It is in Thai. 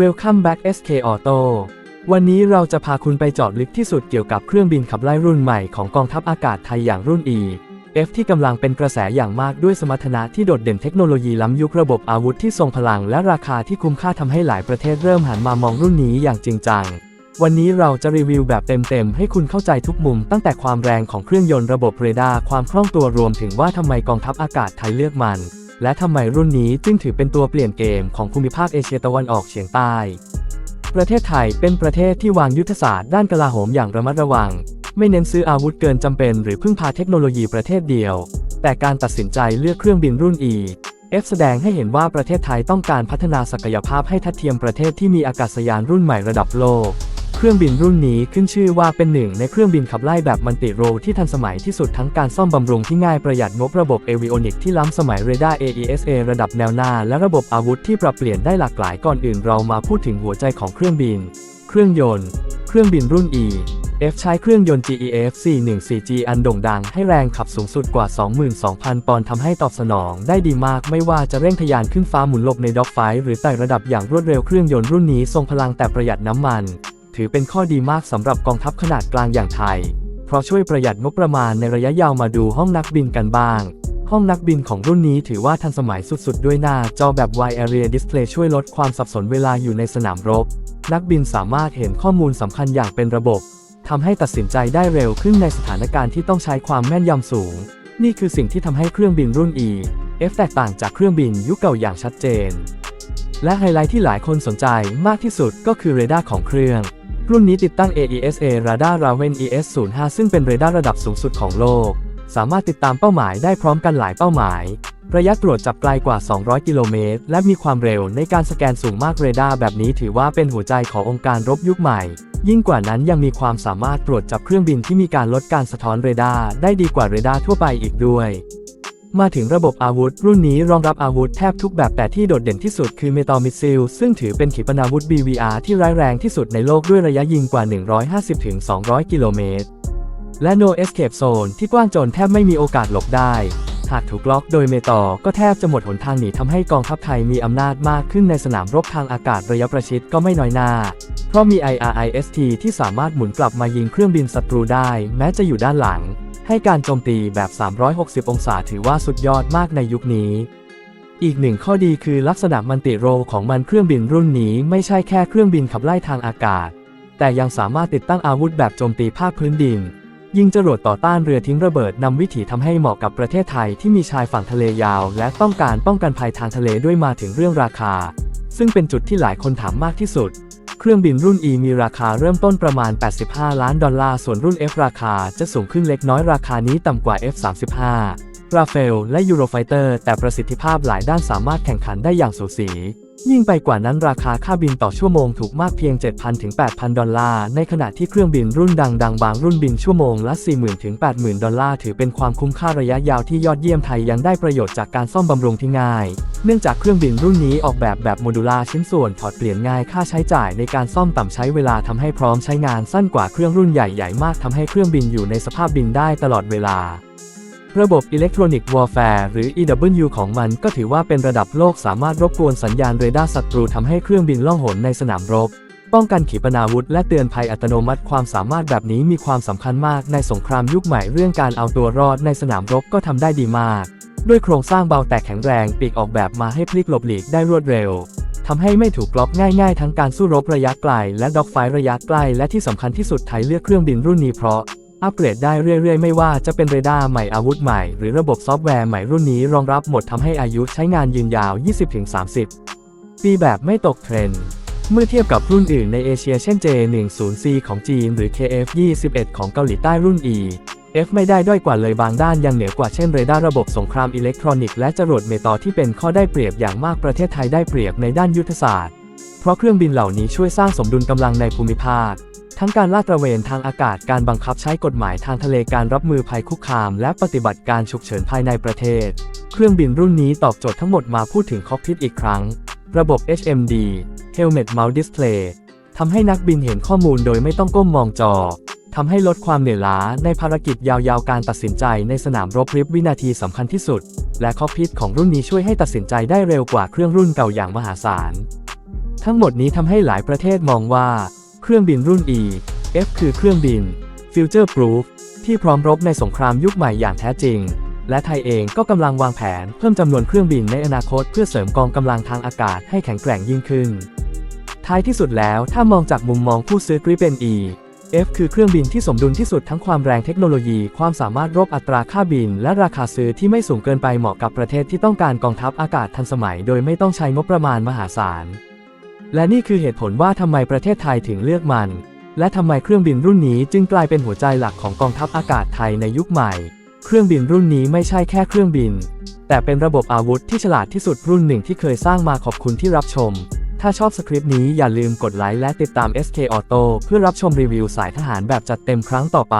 Welcome back SK Auto วันนี้เราจะพาคุณไปจาะลึกที่สุดเกี่ยวกับเครื่องบินขับไล่รุ่นใหม่ของกองทัพอากาศไทยอย่างรุ่น E F ที่กำลังเป็นกระแสอย่างมากด้วยสมรรถนะที่โดดเด่นเทคโนโลยีล้ำยุคระบบอาวุธที่ทรงพลังและราคาที่คุ้มค่าทำให้หลายประเทศเริ่มหันมามองรุ่นนี้อย่างจริงจัง วันนี้เราจะรีวิวแบบเต็มๆ ให้คุณเข้าใจทุกมุมตั้งแต่ความแรงของเครื่องยนต์ระบบเรดาร์ความคล่องตัวรวมถึงว่าทำไมกองทัพอากาศไทยเลือกมัน และทำไมรุ่นนี้จึงถือเป็นตัวเปลี่ยนเกมของภูมิภาคเอเชียตะวันออกเฉียงใต้ ประเทศไทยเป็นประเทศที่วางยุทธศาสตร์ด้านกลาโหมอย่างระมัดระวัง ไม่เน้นซื้ออาวุธเกินจำเป็นหรือพึ่งพาเทคโนโลยีประเทศเดียว แต่การตัดสินใจเลือกเครื่องบินรุ่น E F แสดงให้เห็นว่าประเทศไทยต้องการพัฒนาศักยภาพให้ทัดเทียมประเทศที่มีอากาศยานรุ่นใหม่ระดับโลก เครื่องบินรุ่นนี้ขึ้นชื่อว่าเป็นหนึ่งในเครื่องบินขับไล่แบบมันติโรที่ทันสมัยที่สุดทั้งการซ่อมบำรุงที่ง่ายประหยัดงบระบบเอวิโอนิกที่ล้ำสมัยเรดาร์ AESA ระดับแนวหน้า และระบบอาวุธที่ปรับเปลี่ยนได้หลากหลายก่อนอื่นเรามาพูดถึงหัวใจของเครื่องบิน เครื่องยนต์ เครื่องบินรุ่น E F ใช้เครื่องยนต์ GEF 414G อันโด่งดังให้แรงขับสูงสุดกว่า 22,000 ปอนด์ทำให้ตอบสนองได้ดีมากไม่ว่าจะเร่งทะยานขึ้นฟ้าหมุนหลบในด็อกไฟหรือไต่ระดับอย่างรวดเร็วเครื่องยนต์รุ่นนี้ทรงพลังแต่ประหยัดน้ำมัน ถือเป็นข้อดีมากสำหรับกองทัพขนาดกลางอย่างไทย เพราะช่วยประหยัดงบประมาณในระยะยาวมาดูห้องนักบินกันบ้าง ห้องนักบินของรุ่นนี้ถือว่าทันสมัยสุดๆ ด้วยหน้าจอแบบ Wide Area Display ช่วยลดความสับสนเวลาอยู่ในสนามรบ นักบินสามารถเห็นข้อมูลสำคัญอย่างเป็นระบบทำให้ตัดสินใจได้เร็วขึ้นในสถานการณ์ที่ต้องใช้ความแม่นยำสูง นี่คือสิ่งที่ทำให้เครื่องบินรุ่น E F แตกต่างจากเครื่องบินยุคเก่าอย่างชัดเจน และไฮไลท์ที่หลายคนสนใจมากที่สุดก็คือเรดาร์ของเครื่อง รุ่นนี้ติดตั้ง AESA Radar Raven ES05 ซึ่งเป็นเรดาร์ระดับสูงสุดของโลก สามารถติดตามเป้าหมายได้พร้อมกันหลายเป้าหมาย ระยะตรวจจับไกลกว่า 200 กิโลเมตร และมีความเร็วในการสแกนสูงมากเรดาร์แบบนี้ถือว่าเป็นหัวใจขององค์การรบยุคใหม่ ยิ่งกว่านั้นยังมีความสามารถตรวจจับเครื่องบินที่มีการลดการสะท้อนเรดาร์ได้ดีกว่าเรดาร์ทั่วไปอีกด้วย มาถึงระบบอาวุธ รุ่นนี้รองรับอาวุธแทบทุกแบบแต่ที่โดดเด่นที่สุดคือเมตอมิสซิลซึ่งถือเป็นขีปนาวุธ BVR ที่ร้ายแรงที่สุดในโลกด้วยระยะยิงกว่า 150-200 กิโลเมตร และ No Escape Zone ที่กว้างจนแทบไม่มีโอกาสหลบได้ หากถูกล็อกโดยเมตอก็แทบจะหมดหนทางหนีทำให้กองทัพไทยมีอำนาจมากขึ้นในสนามรบทางอากาศระยะประชิดก็ไม่น้อยหน้า เพราะมี IRIST ที่สามารถหมุนกลับมายิงเครื่องบินศัตรูได้ แม้จะอยู่ด้านหลัง ให้การโจมตีแบบ 360 องศาถือว่าสุดยอดมากในยุคนี้ อีกหนึ่งข้อดีคือลักษณะมันติโรของมันเครื่องบินรุ่นนี้ไม่ใช่แค่เครื่องบินขับไล่ทางอากาศ แต่ยังสามารถติดตั้งอาวุธแบบโจมตีภาคพื้นดิน ยิงจรวดต่อต้านเรือทิ้งระเบิดนำวิถีทำให้เหมาะกับประเทศไทยที่มีชายฝั่งทะเลยาว และต้องการป้องกันภัยทางทะเลด้วยมาถึงเรื่องราคา ซึ่งเป็นจุดที่หลายคนถามมากที่สุด เครื่องบินรุ่น E มีราคาเริ่มต้นประมาณ 85 ล้านดอลลาร์ ส่วนรุ่น F ราคาจะสูงขึ้นเล็กน้อยราคานี้ต่ำกว่า F35 ราเฟลและ Eurofighter แต่ประสิทธิภาพหลายด้านสามารถแข่งขันได้อย่างสูสี ยิ่งไปกว่านั้นราคาค่าบินต่อชั่วโมงถูกมากเพียง 7,000 ถึง 8,000 ดอลลาร์ ในขณะที่เครื่องบินรุ่นดังๆ บางรุ่นบินชั่วโมงละ 40,000 ถึง 80,000 ดอลลาร์ ถือเป็นความคุ้มค่าระยะยาวที่ยอดเยี่ยมไทยยังได้ประโยชน์จากการซ่อมบำรุงที่ง่าย เนื่องจากเครื่องบินรุ่นนี้ออกแบบแบบโมดูลาร์ชิ้นส่วนถอดเปลี่ยนง่ายค่าใช้จ่ายในการซ่อมต่ำใช้เวลาทำให้พร้อมใช้งานสั้นกว่าเครื่องรุ่นใหญ่ๆมากทำให้เครื่องบินอยู่ในสภาพบินได้ตลอดเวลา ระบบ Electronic Warfare หรือ EW ของมันก็ถือว่าเป็นระดับโลกสามารถรบกวนสัญญาณเรดาร์ศัตรูทำให้เครื่องบินล่องหนในสนามรบ ป้องกันขีปนาวุธและเตือนภัยอัตโนมัติความสามารถแบบนี้มีความสำคัญมากในสงครามยุคใหม่เรื่องการเอาตัวรอดในสนามรบก็ทำได้ดีมาก ด้วยโครงสร้างเบาแต่แข็งแรงปีกออกแบบมาให้พลิกหลบหลีกได้รวดเร็วทำให้ไม่ถูกกล็อกง่ายๆ ทั้งการสู้รบระยะไกล และด็อกไฟระยะใกล้ และที่สำคัญที่สุดไทยเลือกเครื่องบินรุ่นนี้เพราะ อัปเกรดได้เรื่อยๆ ไม่ว่าจะเป็นเรดาร์ใหม่อาวุธใหม่ หรือระบบซอฟต์แวร์ใหม่รุ่นนี้รองรับหมดทำให้อายุใช้งานยืนยาว 20-30 ปีแบบไม่ตกเทรนด์เมื่อเทียบกับรุ่นอื่นในเอเชียเช่น J10C ของจีน หรือ KF21 ของเกาหลีใต้รุ่น E F ไม่ได้ด้อยกว่าเลยบางด้านยังเหนือกว่าเช่นเรดาร์ระบบสงครามอิเล็กทรอนิกส์และจรวดเมตอที่เป็นข้อได้เปรียบอย่างมากประเทศไทยได้เปรียบในด้านยุทธศาสตร์ เพราะเครื่องบินเหล่านี้ช่วยสร้างสมดุลกำลังในภูมิภาค ทั้งการลาดตระเวนทางอากาศการบังคับใช้กฎหมายทางทะเลการรับมือภัยคุกคาม และปฏิบัติการฉุกเฉินภายในประเทศ เครื่องบินรุ่นนี้ตอบโจทย์ทั้งหมดมาพูดถึงคอกพิทอีกครั้ง ระบบ HMD Helmet Mount Display ทำให้นักบินเห็นข้อมูลโดยไม่ต้องก้มมองจอทำให้ลดความเหนื่อยล้าในภารกิจยาวๆ การตัดสินใจในสนามรบริบวินาทีสำคัญที่สุด และคอกพิทของรุ่นนี้ช่วยให้ตัดสินใจได้เร็วกว่าเครื่องรุ่นเก่าอย่างมหาศาล ทั้งหมดนี้ทำให้หลายประเทศมองว่า เครื่องบินรุ่น E F คือเครื่องบิน Future Proof ที่พร้อมรบในสงครามยุคใหม่อย่างแท้จริง และไทยเองก็กำลังวางแผนเพิ่มจำนวนเครื่องบินในอนาคตเพื่อเสริมกองกำลังทางอากาศให้แข็งแกร่งยิ่งขึ้น ท้ายที่สุดแล้วถ้ามองจากมุมมองผู้ซื้อกริเป็น E F คือเครื่องบินที่สมดุลที่สุดทั้งความแรงเทคโนโลยี ความสามารถรบอัตราค่าบิน และราคาซื้อที่ไม่สูงเกินไปเหมาะกับประเทศที่ต้องการกองทัพอากาศทันสมัย โดยไม่ต้องใช้งบประมาณมหาศาล และนี่คือเหตุผลว่าทำไมประเทศไทยถึงเลือกมัน และทำไมเครื่องบินรุ่นนี้จึงกลายเป็นหัวใจหลักของกองทัพอากาศไทยในยุคใหม่ เครื่องบินรุ่นนี้ไม่ใช่แค่เครื่องบิน แต่เป็นระบบอาวุธที่ฉลาดที่สุดรุ่นหนึ่งที่เคยสร้างมาขอบคุณที่รับชม ถ้าชอบสคริปต์นี้อย่าลืมกดไลค์และติดตาม SK Auto เพื่อรับชมรีวิวสายทหารแบบจัดเต็มครั้งต่อไป